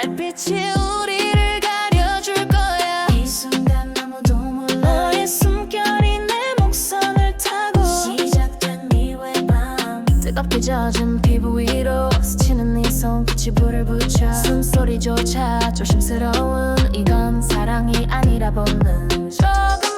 달빛이 우리를 가려줄 거야. 이 순간 아무도 몰라. 너의 숨결이 내 목선을 타고 시작된 이외 밤. 뜨겁게 젖은 피부 위로 스치는 네 손끝이 불을 붙여 숨소리조차 조심스러운 이건 사랑이 아니라 본능. 조금